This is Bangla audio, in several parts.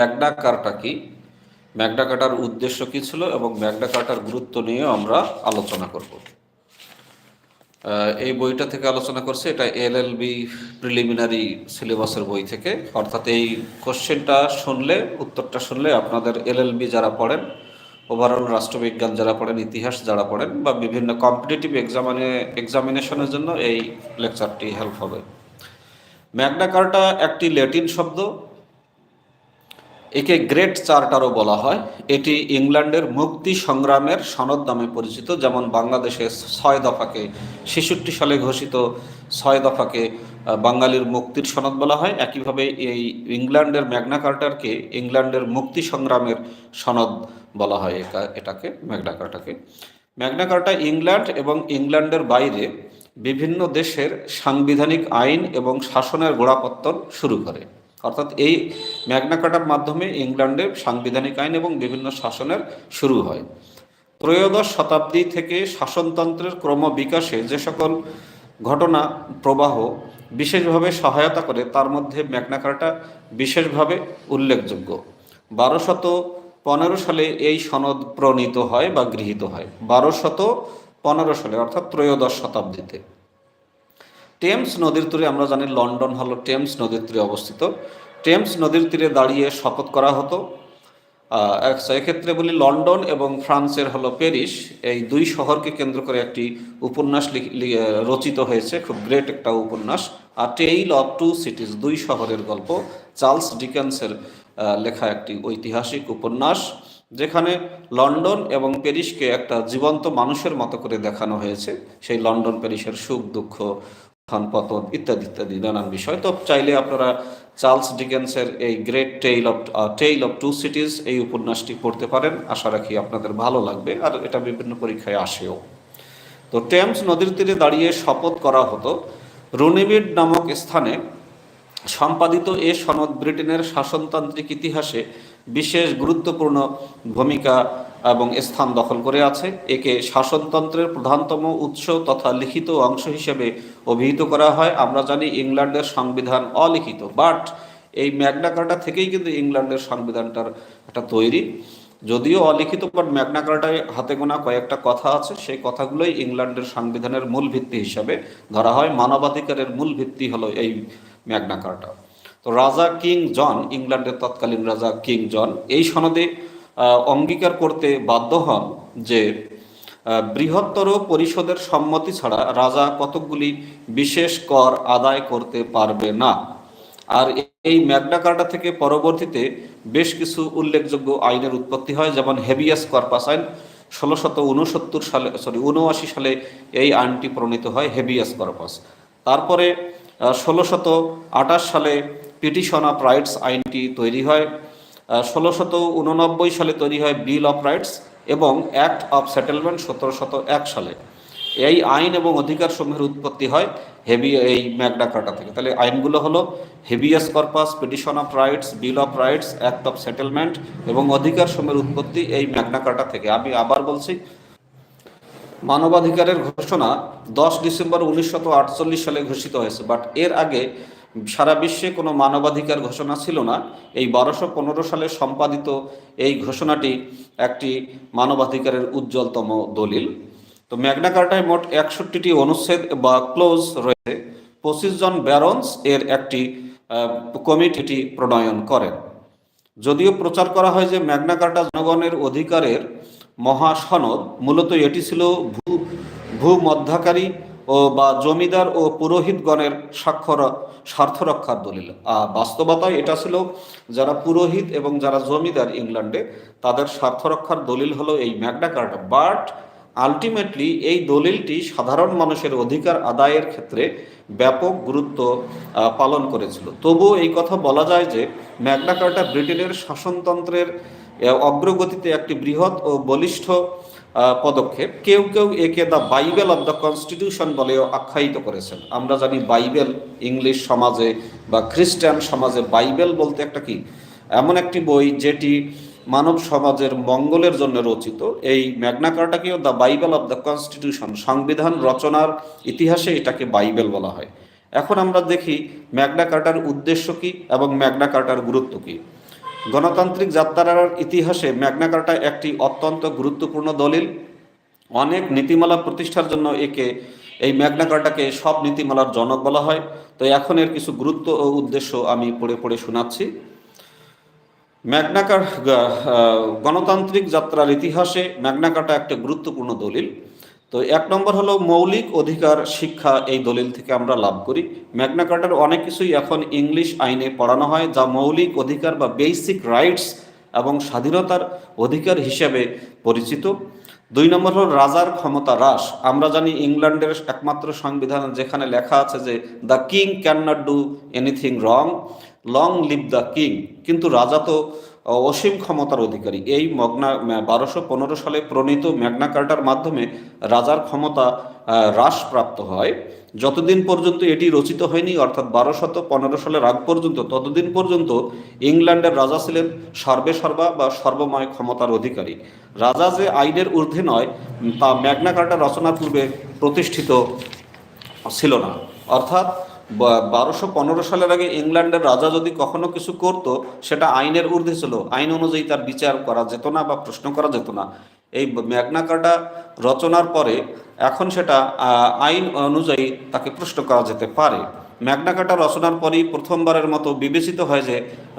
ম্যাগনা কার্টা কি? ম্যাগনা কার্টার উদ্দেশ্য কি ছিল এবং ম্যাগনা কার্টার গুরুত্ব নিয়ে আমরা আলোচনা করব। এই বইটা থেকে আলোচনা করছে। এটা এল এল বি প্রিলিমিনারি সিলেবাসের বই থেকে। অর্থাৎ এই কোশ্চেনটা শুনলে, উত্তরটা শুনলে আপনাদের এল এল বি যারা পড়েন, ওভারঅল রাষ্ট্রবিজ্ঞান যারা পড়েন, ইতিহাস যারা পড়েন বা বিভিন্ন কম্পিটিটিভ এক্সামিনে, এক্সামিনেশনের জন্য এই লেকচারটি হেল্প হবে। ম্যাগনা কার্টা একটি ল্যাটিন শব্দ। একে গ্রেট চার্টারও বলা হয়। এটি ইংল্যান্ডের মুক্তি সংগ্রামের সনদ নামে পরিচিত, যেমন বাংলাদেশে ছয় দফাকে ছেষট্টি সালে ঘোষিত ছয় দফাকে বাঙালির মুক্তির সনদ বলা হয়। একইভাবে এই ইংল্যান্ডের ম্যাগনা কার্টারকে ইংল্যান্ডের মুক্তি সংগ্রামের সনদ বলা হয় এটাকে, ম্যাগনা কার্টাকে ম্যাগনা কার্টা ইংল্যান্ড এবং ইংল্যান্ডের বাইরে বিভিন্ন দেশের সাংবিধানিক আইন এবং শাসনের গোড়াপত্তন শুরু করে। অর্থাৎ এই ম্যাগনা কার্টার মাধ্যমে ইংল্যান্ডে সাংবিধানিক আইন এবং বিভিন্ন শাসনের শুরু হয়। ত্রয়োদশ শতাব্দী থেকে শাসনতন্ত্রের ক্রম বিকাশে যে সকল ঘটনা, প্রবাহ বিশেষভাবে সহায়তা করে, তার মধ্যে ম্যাগনা কার্টা বিশেষভাবে উল্লেখযোগ্য। বারোশত পনেরো সালে এই সনদ প্রণীত হয় বা গৃহীত হয়। বারোশত পনেরো সালে, অর্থাৎ ত্রয়োদশ শতাব্দীতে। টেমস নদীর তীরে, আমরা জানি লন্ডন হলো টেমস নদীর তীরে অবস্থিত। টেমস নদীর তীরে দাঁড়িয়ে শপথ করা হতো। এক্ষেত্রে বলি লন্ডন এবং ফ্রান্সের হলো প্যারিস। এই দুই শহরকে কেন্দ্র করে একটি উপন্যাস রচিত হয়েছে, খুব গ্রেট একটা উপন্যাস। আর টেইল অফ টু সিটিজ দুই শহরের গল্প। চার্লস ডিকেন্সের লেখা একটি ঐতিহাসিক উপন্যাস, যেখানে লন্ডন এবং প্যারিসকে একটা জীবন্ত মানুষের মতো করে দেখানো হয়েছে। সেই লন্ডন প্যারিসের সুখ দুঃখ উত্থান পতন ইত্যাদি ইত্যাদি, নানান বিষয়। তো চাইলে আপনারা চার্লস ডিকেন্সের এই great tale of tale of two cities এই উপন্যাসটি পড়তে পারেন। আশা রাখি আপনাদের ভালো লাগবে। আর এটা বিভিন্ন পরীক্ষায় আসেও। তো টেমস নদীর তীরে দাঁড়িয়ে শপথ করা হতো রুনিমিড নামক স্থানে সম্পাদিত এ সনদ ব্রিটেনের শাসনতান্ত্রিক ইতিহাসে বিশেষ গুরুত্বপূর্ণ ভূমিকা এবং স্থান দখল করে আছে। একে শাসনতন্ত্রের প্রধানতম উৎস তথা লিখিত অংশ হিসেবে অভিহিত করা হয়। আমরা জানি ইংল্যান্ডের সংবিধান অলিখিত, বাট এই ম্যাগনা কার্টা থেকেই কিন্তু ইংল্যান্ডের সংবিধানটার একটা তৈরি। যদিও অলিখিত, বাট ম্যাগনা কার্টায় হাতে গোনা কয়েকটা কথা আছে। সেই কথাগুলোই ইংল্যান্ডের সংবিধানের মূল ভিত্তি হিসাবে ধরা হয়। মানবাধিকারের মূল ভিত্তি হলো এই ম্যাগনা কার্টা তো রাজা কিং জন, ইংল্যান্ডের তৎকালীন রাজা কিং জন, এই সনদে অঙ্গীকার করতে বাধ্য হন যে বৃহত্তর পরিষদের সম্মতি ছাড়া রাজা কতকগুলি বিশেষ কর আদায় করতে পারবে না। আর এই ম্যাগনা কার্টা থেকে পরবর্তীতে বেশ কিছু উল্লেখযোগ্য আইনের উৎপত্তি হয়, যেমন হেভিয়াস কর্পাস আইন ষোলোশত উনসত্তর সালে সরি উনআশি সালে এই আইনটি প্রণীত হয় হেভিয়াস কর্পাস। তারপরে ষোলোশত আঠাশ সালে পিটিশন অফ রাইটস আইনটি তৈরি হয় ষোলোশত উননব্বই সালে তৈরি হয় বিল অফ রাইটস এবং অ্যাক্ট অফ সেটেলমেন্ট সতেরোশত এক সালে। এই আইন এবং অধিকার সমূহের উৎপত্তি হয় হেভি এই ম্যাগনা কার্টা থেকে। তাহলে আইনগুলো হলো habeas corpus, petition of rights, bill of rights, act of settlement এবং অধিকার সমূহের উৎপত্তি এই ম্যাগনা কার্টা থেকে। আমি আবার বলছি, মানবাধিকারের ঘোষণা দশ ডিসেম্বর উনিশশো সালে ঘোষিত হয়েছে, বাট এর আগে সারা বিশ্বে কোনো মানবাধিকার ঘোষণা ছিল না। এই বারোশো পনেরো সালে সম্পাদিত এই ঘোষণাটি একটি মানবাধিকারের উজ্জ্বলতম দলিল। তো ম্যাগনা কার্টায় মোট একষট্টিটি অনুচ্ছেদ বা ক্লোজ রয়েছে। পঁচিশ জন ব্যারন্স এর একটি কমিটিটি প্রণয়ন করেন। যদিও প্রচার করা হয় যে ম্যাগনা কার্টা জনগণের অধিকারের মহাসনদ, মূলত এটি ছিল ভূ, ভূমধ্যাকারী ও বা জমিদার ও পুরোহিতগণের স্বাক্ষর স্বার্থ রক্ষার দলিল বাস্তবতায় এটা ছিল যারা পুরোহিত এবং যারা জমিদার ইংল্যান্ডে, তাদের স্বার্থ রক্ষার দলিল হলো এই ম্যাগনা কার্টা বাট, আলটিমেটলি এই দলিলটি সাধারণ মানুষের অধিকার আদায়ের ক্ষেত্রে ব্যাপক গুরুত্ব পালন করেছিল। তবুও এই কথা বলা যায় যে, ম্যাগনা কার্টা ব্রিটেনের শাসনতন্ত্রের অগ্রগতিতে একটি বৃহৎ ও বলিষ্ঠ পদক্ষেপ। কেউ কেউ একে the Bible of the constitution বলেও আখ্যায়িত করেছেন। আমরা জানি বাইবেল ইংলিশ সমাজে বা খ্রিস্টান সমাজে বাইবেল বলতে একটা কি? এমন একটি বই যেটি মানব সমাজের মঙ্গলের জন্য রচিত। এই Magna কার্টাকেও the Bible of the constitution সংবিধান রচনার ইতিহাসে এটাকে বাইবেল বলা হয়। এখন আমরা দেখি ম্যাগনা কার্টার উদ্দেশ্য কি এবং ম্যাগনা কার্টার গুরুত্ব কি। গণতান্ত্রিক যাত্রার ইতিহাসে ম্যাগনা কার্টা একটি অত্যন্ত গুরুত্বপূর্ণ দলিল। অনেক নীতিমালা প্রতিষ্ঠার জন্য একে এই ম্যাগনা কার্টাকে সব নীতিমালার জনক বলা হয়। তো এখন এর কিছু গুরুত্ব ও উদ্দেশ্য আমি পড়ে পড়ে শোনাচ্ছি। ম্যাগনাকার গণতান্ত্রিক যাত্রার ইতিহাসে ম্যাগনাকাটা একটা গুরুত্বপূর্ণ দলিল। তো এক নম্বর হলো মৌলিক অধিকার, শিক্ষা এই দলিল থেকে আমরা লাভ করি। ম্যাগনাকাটার অনেক কিছুই এখন ইংলিশ আইনে পড়ানো হয় যা মৌলিক অধিকার বা বেসিক রাইটস এবং স্বাধীনতার অধিকার হিসেবে পরিচিত। দুই নম্বর হল রাজার ক্ষমতা হ্রাস। আমরা জানি ইংল্যান্ডের একমাত্র সংবিধান যেখানে লেখা আছে যে the king can not do anything wrong, long live the king কিন্তু রাজা তো অসীম ক্ষমতার অধিকারী। এই মগ্না বারোশো পনেরো সালে প্রণীত ম্যাগনা কার্টার মাধ্যমে রাজার ক্ষমতা হ্রাসপ্রাপ্ত হয়। যতদিন পর্যন্ত এটি রচিত হয়নি, অর্থাৎ বারোশত পনেরো সালের আগ পর্যন্ত, ততদিন পর্যন্ত ইংল্যান্ডের রাজা ছিলেন সর্বে সর্বা বা সর্বময় ক্ষমতার অধিকারী। রাজা যে আইনের ঊর্ধ্বে নয়, তা ম্যাগনা কার্টা রচনার পূর্বে প্রতিষ্ঠিত ছিল না। অর্থাৎ বারোশো পনেরো সালের আগে ইংল্যান্ডের রাজা যদি কখনো কিছু করত, সেটা আইনের ঊর্ধ্বে ছিল। আইন অনুযায়ী তার বিচার করা যেত না বা প্রশ্ন করা যেত না। এই ম্যাগনা কার্টা রচনার পরে এখন সেটা আইন অনুযায়ী তাকে প্রশ্ন করা যেতে পারে। ম্যাগনা কার্টা রচনার পরেই প্রথমবারের মতো বিবেচিত হয় যে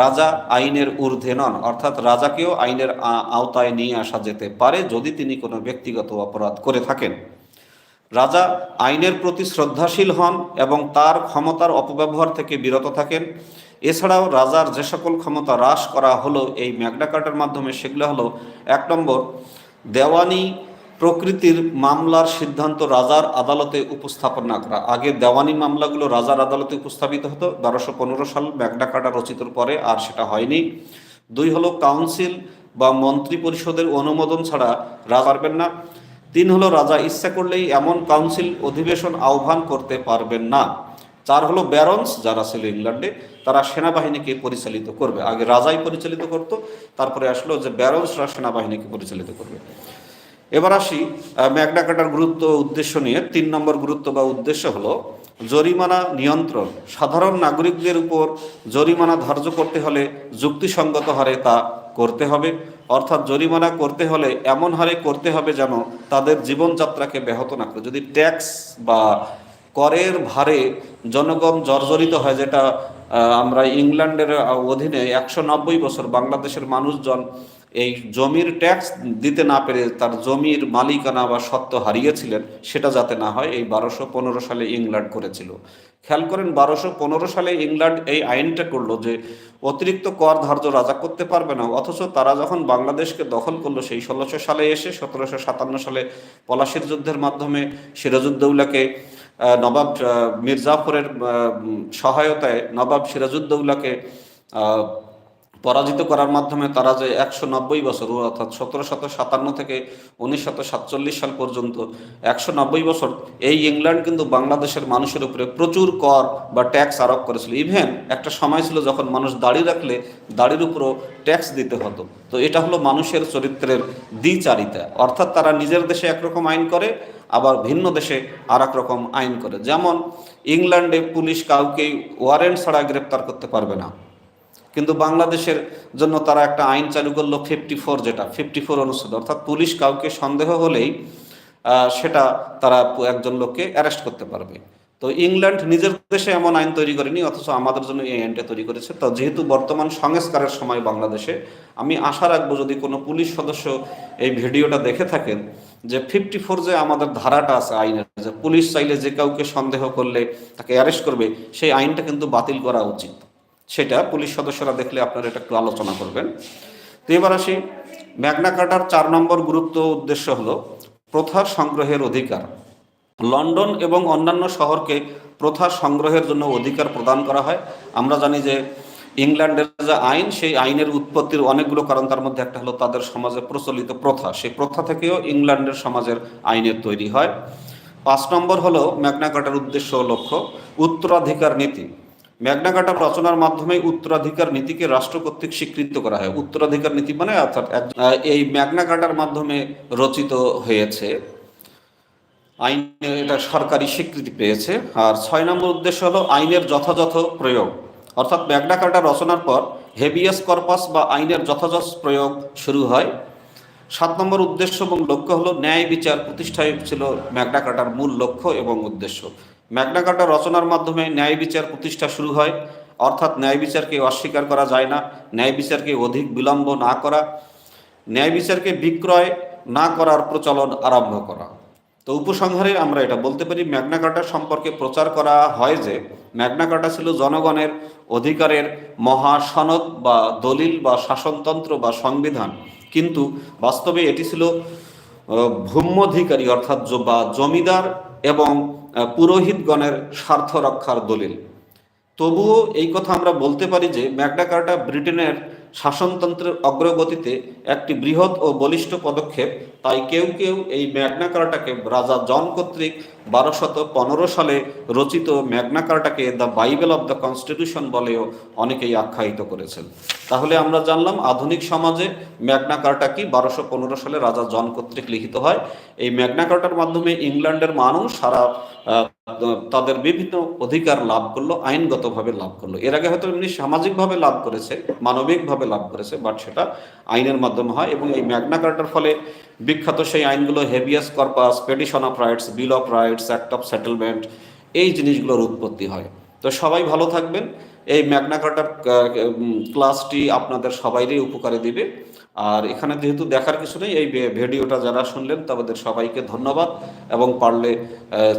রাজা আইনের ঊর্ধ্বে নন, অর্থাৎ রাজাকেও আইনের আওতায় নিয়ে আসা যেতে পারে যদি তিনি কোনো ব্যক্তিগত অপরাধ করে থাকেন। রাজা আইনের প্রতি শ্রদ্ধাশীল হন এবং তার ক্ষমতার অপব্যবহার থেকে বিরত থাকেন। এছাড়াও রাজার যে সকল ক্ষমতা হ্রাস করা হলো এই ম্যাগনা কার্টার মাধ্যমে, সেগুলো হলো, এক নম্বর, দেওয়ানি প্রকৃতির মামলার সিদ্ধান্ত রাজার আদালতে উপস্থাপন না করা। আগে দেওয়ানি মামলাগুলো রাজার আদালতে উপস্থাপিত হতো, বারোশো পনেরো সাল ম্যাগনা কার্টা রচিতর পরে আর সেটা হয়নি। দুই হলো, কাউন্সিল বা মন্ত্রী পরিষদের অনুমোদন ছাড়া রাজা পারবেন না। তিন হলো রাজা, ইচ্ছা করলেই এমন কাউন্সিল অধিবেশন আহ্বান করতে পারবেন না। চার হলো ব্যারন্স, যারা ছিল ইংল্যান্ডে, তারা সেনাবাহিনীকে পরিচালিত করবে। আগে রাজাই পরিচালিত করত, তারপরে আসলো যে ব্যারন্সরা সেনাবাহিনীকে পরিচালিত করবে। এবার আসি ম্যাগনাকাটার গুরুত্ব, উদ্দেশ্য নিয়ে। তিন নম্বর গুরুত্ব বা উদ্দেশ্য হলো জরিমানা নিয়ন্ত্রণ। সাধারণ নাগরিকদের উপর জরিমানা ধার্য করতে হলে যুক্তিসঙ্গত হারে তা করতে হবে। অর্থাৎ জরিমানা করতে হলে এমন হারে করতে হবে যেন তাদের জীবনযাত্রাকে ব্যাহত না করে। যদি ট্যাক্স বা করের ভারে জনগণ জর্জরিত হয়, যেটা আমরা ইংল্যান্ডের অধীনে একশো নব্বই বছর বাংলাদেশের মানুষজন এই জমির ট্যাক্স দিতে না পেরে তার জমির মালিকানা বা সত্ত্ব হারিয়েছিলেন, সেটা যাতে না হয় এই বারোশো পনেরো সালে ইংল্যান্ড করেছিল। খেয়াল করেন, বারোশো পনেরো সালে ইংল্যান্ড এই আইনটা করল যে অতিরিক্ত কর ধার্য রাজা করতে পারবে না, অথচ তারা যখন বাংলাদেশকে দখল করল সেই ষোলোশো সালে এসে সতেরোশো সাতান্ন সালে পলাশির যুদ্ধের মাধ্যমে সিরাজউদ্দৌলাকে নবাব মির্জাফরের সহায়তায় নবাব সিরাজউদ্দৌলাকে পরাজিত করার মাধ্যমে তারা যে একশো নব্বই বছর, অর্থাৎ সতেরো শত সাতান্ন থেকে উনিশ শত সাতচল্লিশ সাল পর্যন্ত একশো নব্বই বছর, এই ইংল্যান্ড কিন্তু বাংলাদেশের মানুষের উপরে প্রচুর কর বা ট্যাক্স আরোপ করেছিল। ইভেন একটা সময় ছিল যখন মানুষ দাড়ি রাখলে দাড়ির উপরও ট্যাক্স দিতে হতো। তো এটা হলো মানুষের চরিত্রের দ্বিচারিতা। অর্থাৎ তারা নিজের দেশে একরকম আইন করে, আবার ভিন্ন দেশে আর রকম আইন করে। যেমন ইংল্যান্ডে পুলিশ কাউকেই ওয়ারেন্ট ছাড়া গ্রেপ্তার করতে পারবে না। কিন্তু বাংলাদেশের জন্য তারা একটা আইন চালু করল ফিফটি ফোর যেটা ফিফটি ফোর অনুচ্ছেদ। অর্থাৎ পুলিশ কাউকে সন্দেহ হলেই সেটা তারা একজন লোককে অ্যারেস্ট করতে পারবে। তো ইংল্যান্ড নিজের দেশে এমন আইন তৈরি করেনি, অথচ আমাদের জন্য এই আইনটা তৈরি করেছে। তো যেহেতু বর্তমান সংস্কারের সময় বাংলাদেশে, আমি আশা রাখব যদি কোনো পুলিশ সদস্য এই ভিডিওটা দেখে থাকেন যে ফিফটি ফোর যে আমাদের ধারাটা আছে আইনের, যে পুলিশ চাইলে যে কাউকে সন্দেহ করলে তাকে অ্যারেস্ট করবে, সেই আইনটা কিন্তু বাতিল করা উচিত। সেটা পুলিশ সদস্যরা দেখলে আপনারা এটা একটু আলোচনা করবেন। তো এবার আসি, ম্যাগনা কার্টার চার নম্বর গুরুত্ব উদ্দেশ্য হলো প্রথা সংগ্রহের অধিকার। লন্ডন এবং অন্যান্য শহরকে প্রথা সংগ্রহের জন্য অধিকার প্রদান করা হয়। আমরা জানি যে ইংল্যান্ডের যে আইন, সেই আইনের উৎপত্তির অনেকগুলো কারণ তার মধ্যে একটা হলো তাদের সমাজে প্রচলিত প্রথা। সেই প্রথা থেকেও ইংল্যান্ডের সমাজের আইনের তৈরি হয়। পাঁচ নম্বর হলো ম্যাগনাকাটার উদ্দেশ্য লক্ষ্য, উত্তরাধিকার নীতি। ম্যাগনাকাটা রচনার মাধ্যমে উত্তরাধিকার নীতিকে রাষ্ট্র কর্তৃক স্বীকৃত করা হয়। উত্তরাধিকার নীতি মানে অর্থাৎ এই ম্যাগনাকাটার মাধ্যমে রচিত হয়েছে। আইন এটা সরকারি স্বীকৃতি পেয়েছে। আর ছয় নম্বর উদ্দেশ্য হলো আইনের যথাযথ প্রয়োগ। অর্থাৎ ম্যাগনা কার্টা রচনার পর হেভিয়াস কর্পাস বা আইনের যথাযথ প্রয়োগ শুরু হয়। সাত নম্বর উদ্দেশ্য এবং লক্ষ্য হলো ন্যায় বিচার প্রতিষ্ঠায় ছিল ম্যাগনা কার্টার মূল লক্ষ্য এবং উদ্দেশ্য। ম্যাগনা কার্টা রচনার মাধ্যমে ন্যায় বিচার প্রতিষ্ঠা শুরু হয়। অর্থাৎ ন্যায় বিচারকে অস্বীকার করা যায় না, ন্যায় বিচারকে অধিক বিলম্ব না করা, ন্যায় বিচারকে বিক্রয় না করার প্রচলন আরম্ভ করা। তো উপসংহারে আমরা এটা বলতে পারি ম্যাগনা কার্টা সম্পর্কে প্রচার করা হয় যে ম্যাগনা কার্টা ছিল জনগণের অধিকারের মহাসনদ বা দলিল বা শাসনতন্ত্র বা সংবিধান। কিন্তু বাস্তবে এটি ছিল ভূম্যধিকারী অর্থাৎ বা জমিদার এবং পুরোহিতগণের স্বার্থ রক্ষার দলিল। তবুও এই কথা আমরা বলতে পারি যে ম্যাগনা কার্টা ব্রিটেনের শাসনতন্ত্রের অগ্রগতিতে একটি বৃহৎ ও বলিষ্ঠ পদক্ষেপ, তাই কেউ কেউ এই ম্যাগনা কার্টাকে রাজা জন কর্তৃক বারোশত পনেরো সালে রচিত Magna কার্টাকে the Bible of the constitution বলেও অনেকেই আখ্যায়িত করেছেন। তাহলে আমরা জানলাম আধুনিক সমাজে ম্যাগনা কার্টা কি বারোশো পনেরো সালে রাজা জন কর্তৃক লিখিত হয়। এই ম্যাগনা কার্টার মাধ্যমে ইংল্যান্ডের মানুষ সারা তাদের বিভিন্ন অধিকার লাভ করল, আইনগতভাবে লাভ করল। এর আগে হয়তো এমনি সামাজিকভাবে লাভ করেছে, মানবিকভাবে লাভ করেছে বাট সেটা আইনের মাধ্যমে হয় এবং এই ম্যাগনা কার্টার ফলে বিখ্যাত সেই আইনগুলো habeas corpus petition of rights bill of rights act of settlement এই জিনিসগুলোর উৎপত্তি হয়। তো সবাই ভালো থাকবেন। এই ম্যাগনাকাটার ক্লাসটি আপনাদের সবাইরই উপকারে দিবে। আর এখানে যেহেতু দেখার কিছু নেই, এই ভিডিওটা যারা শুনলেন তাদের সবাইকে ধন্যবাদ এবং পারলে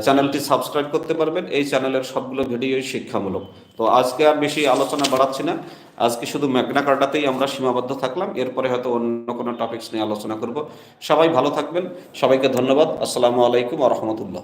চ্যানেলটি সাবস্ক্রাইব করতে পারবেন। এই চ্যানেলের সবগুলো ভিডিওই শিক্ষামূলক। তো আজকে আর বেশি আলোচনা বাড়াচ্ছি না। আজকে শুধু ম্যাগনা কার্টাতেই আমরা সীমাবদ্ধ থাকলাম। এরপরে হয়তো অন্য কোনো টপিকস নিয়ে আলোচনা করব। সবাই ভালো থাকবেন। সবাইকে ধন্যবাদ। আসসালামু আলাইকুম আ রহমতুল্লাহ।